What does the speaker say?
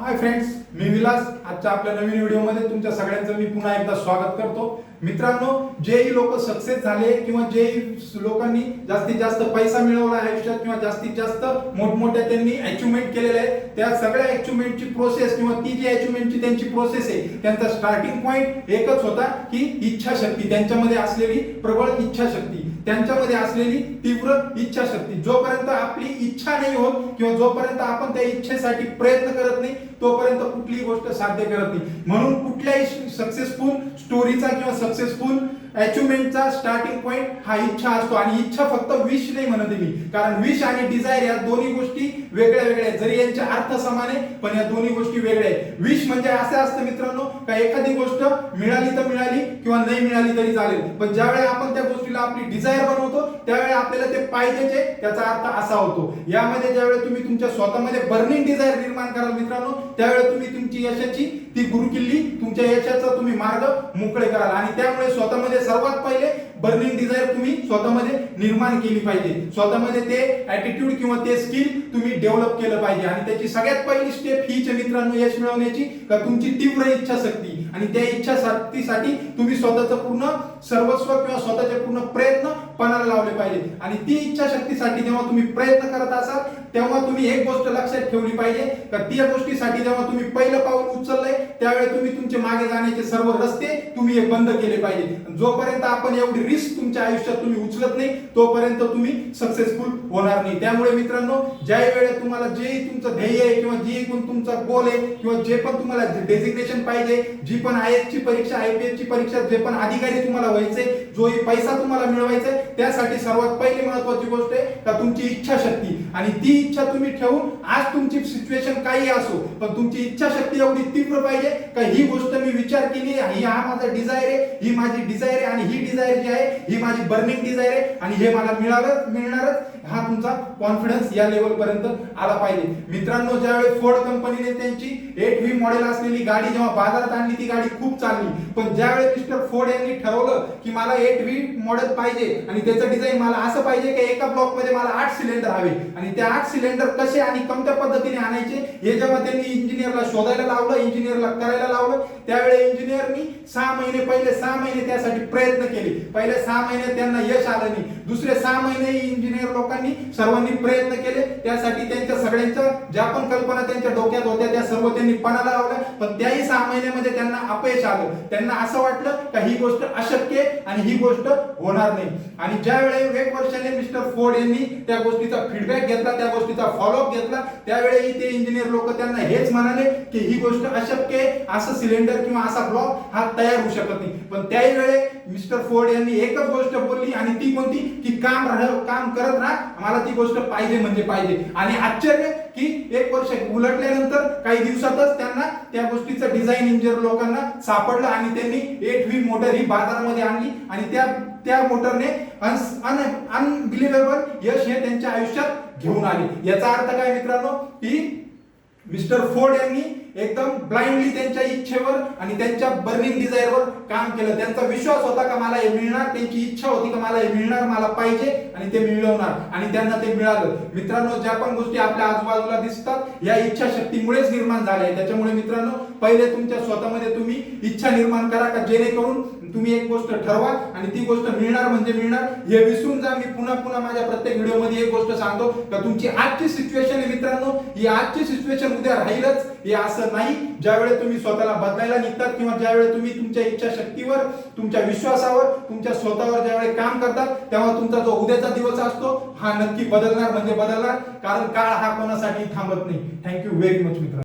Hi friends मी विलास. आजच्या आपल्या नवीन व्हिडिओमध्ये तुमच्या सगळ्यांचं मी पुन्हा एकदा स्वागत करतो. मित्रांनो जेही लोक सक्सेस झाले किंवा जेही लोकांनी जास्तीत जास्त पैसा मिळवला आयुष्यात किंवा जास्तीत जास्त मोठमोठ्या त्यांनी अचिव्हमेंट केलेल्या आहे त्या सगळ्या अचिव्हमेंटची प्रोसेस किंवा ती जी अचिव्हमेंटची त्यांची प्रोसेस आहे त्यांचा स्टार्टिंग पॉईंट एकच होता की इच्छाशक्ती. त्यांच्यामध्ये असलेली प्रबळ इच्छाशक्ती. त्यांच्यामध्ये असलेली तीव्र इच्छाशक्ती. जोपर्यंत आपली इच्छा नाही होत किंवा जोपर्यंत आपण त्या इच्छेसाठी प्रयत्न करत नाही तोपर्यंत कुठलीही गोष्ट साध्य करत नाही. म्हणून कुठल्याही सक्सेसफुल स्टोरीचा किंवा सक्सेसफुल अचिव्हमेंटचा स्टार्टिंग पॉईंट हा इच्छा असतो. आणि इच्छा फक्त विश नाही म्हणते मी. कारण विश आणि डिझायर या दोन्ही गोष्टी वेगळ्या वेगळ्या जरी यांचे अर्थ समान आहे पण या दोन्ही गोष्टी वेगळ्या आहेत. विश म्हणजे असं असतं मित्रांनो का एखादी गोष्ट मिळाली तर मिळाली किंवा नाही मिळाली तरी चालेल. पण ज्यावेळी आपण त्या गोष्टीला आपली डिझायर बनवतो त्यावेळी आपल्याला ते पाहिजेचे त्याचा अर्थ असा होतो. यामध्ये ज्यावेळी तुम्ही तुमच्या स्वतःमध्ये बर्निंग डिझायर निर्माण कराल मित्रांनो त्यावेळी तुम्ही तुमची यशाची ती गुरुकिल्ली तुमच्या यशाचा तुम्ही मार्ग मोकळे कराल. आणि त्यामुळे स्वतःमध्ये सर्वात पहिले बर्निंग डिझायर तुम्ही स्वतःमध्ये निर्माण केली पाहिजे. स्वतःमध्ये ते ऍटिट्यूड किंवा ते स्किल तुम्ही डेव्हलप केलं पाहिजे. आणि त्याची सगळ्यात पहिली स्टेप हीच मित्रांनो यश मिळवण्याची. का तुमची तीव्र इच्छा इच्छाशक्ती. आणि त्या इच्छाशक्तीसाठी तुम्ही स्वतःचं पूर्ण सर्वस्व किंवा स्वतःचे पूर्ण प्रयत्न पणाला लावले पाहिजे. आणि ती इच्छाशक्तीसाठी जेव्हा तुम्ही प्रयत्न करत असाल तेव्हा तुम्ही एक गोष्ट लक्षात ठेवली पाहिजे. का त्या गोष्टीसाठी जेव्हा तुम्ही पहिलं पाऊल उचललंय त्यावेळी तुम्ही तुमचे मागे जाण्याचे सर्व रस्ते तुम्ही हे बंद केले पाहिजे. जोपर्यंत आपण एवढी रिस्क तुमच्या आयुष्यात तुम्ही उचलत नाही तोपर्यंत तुम्ही सक्सेसफुल होणार नाही. त्यामुळे मित्रांनो ज्या वेळेला तुम्हाला जे तुमचं ध्येय आहे किंवा जे कोण तुमचा गोल आहे किंवा जे पण तुम्हाला डेझिग्नेशन पाहिजे जी पण आय ची परीक्षा आयपीएस ची परीक्षा जे पण अधिकारी तुम्हाला व्हायचे जो पैसा तुम्हाला मिळवायचा त्यासाठी सर्वात पहिली महत्वाची गोष्ट आहे का तुमची इच्छाशक्ती. आणि ती इच्छा तुम्ही ठेवून आज तुमची सिच्युएशन काही असो पण तुमची इच्छाशक्ती एवढी तीव्र पाहिजे का ही गोष्ट मी विचार केली ही हा माझा डिझायर आहे ही माझी डिझायर आहे आणि ही डिझायर जी आहे ही माझी बर्निंग डिझायर आहे आणि हे मला मिळालं मिळणारच. हा तुमचा कॉन्फिडन्स या लेवल पर्यंत आला पाहिजे. मित्रांनो ज्यावेळी फोर्ड कंपनीने त्यांची एट व्ही मॉडेल असलेली गाडी जेव्हा बाजार बाजारात आणली ती गाडी खूप चालली पण ज्यावेळी मिस्टर फोर्ड यांनी ठरवलं की मला एट व्ही मॉडेल पाहिजे आणि त्याचं डिझाईन मला असं पाहिजे की एका ब्लॉकमध्ये मला आठ सिलेंडर हवे आणि त्या आठ सिलेंडर कसे आणि कोणत्या पद्धतीने आणायचे हे जेव्हा त्यांनी इंजिनियरला शोधायला लावलं इंजिनियरला करायला लावलं त्यावेळी इंजिनियरनी सहा महिने पहिले सहा महिने त्यासाठी प्रयत्न केले. पहिले सहा महिने त्यांना यश आलं नाही. दुसरे सहा महिने इंजिनियर लोकांनी सर्वांनी प्रयत्न केले. त्यासाठी त्यांच्या सगळ्यांच्या ज्या पण कल्पना त्यांच्या डोक्यात होत्या त्या सर्व त्यांनी पणाला लावल्या. पण त्याही सहा महिने महिन्यामध्ये त्यांना अपयश आलं. त्यांना असं वाटलं का ही गोष्ट अशक्य आणि ही गोष्ट होणार नाही. आणि ज्या वेळेला एक वर्षाने मिस्टर फोर्ड यांनी त्या गोष्टीचा फीडबॅक घेतला त्या गोष्टीचा फॉलोअप घेतला त्यावेळी ते इंजिनियर लोक त्यांना हेच म्हणाले की ही गोष्ट अशक्य आहे असं सिलेंडर किंवा असा ब्लॉक हा तयार होऊ शकत नाही. पण त्याही वेळे मिस्टर फोर्ड यांनी एकच गोष्ट बोलली आणि ती कोणती की काम राह काम करत राहा मला ती गोष्ट पाहिजे म्हणजे पाहिजे. आणि आश्चर्य की एक वर्ष उलटल्यानंतर काही दिवसातच त्यांना त्या गोष्टीचं डिझाईन इंजिनियर लोकांना सापडलं आणि त्यांनी एट व्ही मोटर ही बाजारामध्ये आणली आणि त्या त्या मोटरने अनबिलिव्हेबल यश हे त्यांच्या आयुष्यात घेऊन आले. याचा अर्थ काय मित्रांनो? की मिस्टर फोर्ड यांनी एकदम ब्लाइंडली त्यांच्या इच्छेवर आणि त्यांच्या बर्निंग डिझायरवर काम केलं. त्यांचा विश्वास होता का मला हे मिळणार? त्यांची इच्छा होती का मला हे मिळणार? मला पाहिजे आणि ते मिळवणार. आणि त्यांना ते मिळालं. मित्रांनो ज्या पण गोष्टी आपल्या आजूबाजूला दिसतात या इच्छाशक्तीमुळेच निर्माण झाल्या त्याच्यामुळे मित्रांनो पहिले तुमच्या स्वतःमध्ये तुम्ही इच्छा निर्माण करा का? जेणेकरून तुम्ही एक गोष्ट ठरवा आणि ती गोष्ट मिळणार म्हणजे मिळणार. हे विसरून जा. मी पुन्हा पुन्हा माझ्या प्रत्येक व्हिडिओमध्ये एक गोष्ट सांगतो का तुमची आजची सिच्युएशन आहे मित्रांनो ही आजची सिच्युएशन उद्या राहीलच. हे असं नाही. ज्यावेळेस तुम्ही स्वतःला बदलायला निघतात किंवा ज्यावेळेस तुम्ही तुमच्या इच्छाशक्तीवर तुमच्या विश्वासावर तुमच्या स्वतःवर ज्यावेळी काम करतात तेव्हा तुमचा जो उद्याचा दिवस असतो हा नक्की बदलणार म्हणजे बदलणार. कारण काळ हा कोणासाठी थांबत नाही. थँक्यू व्हेरी मच मित्र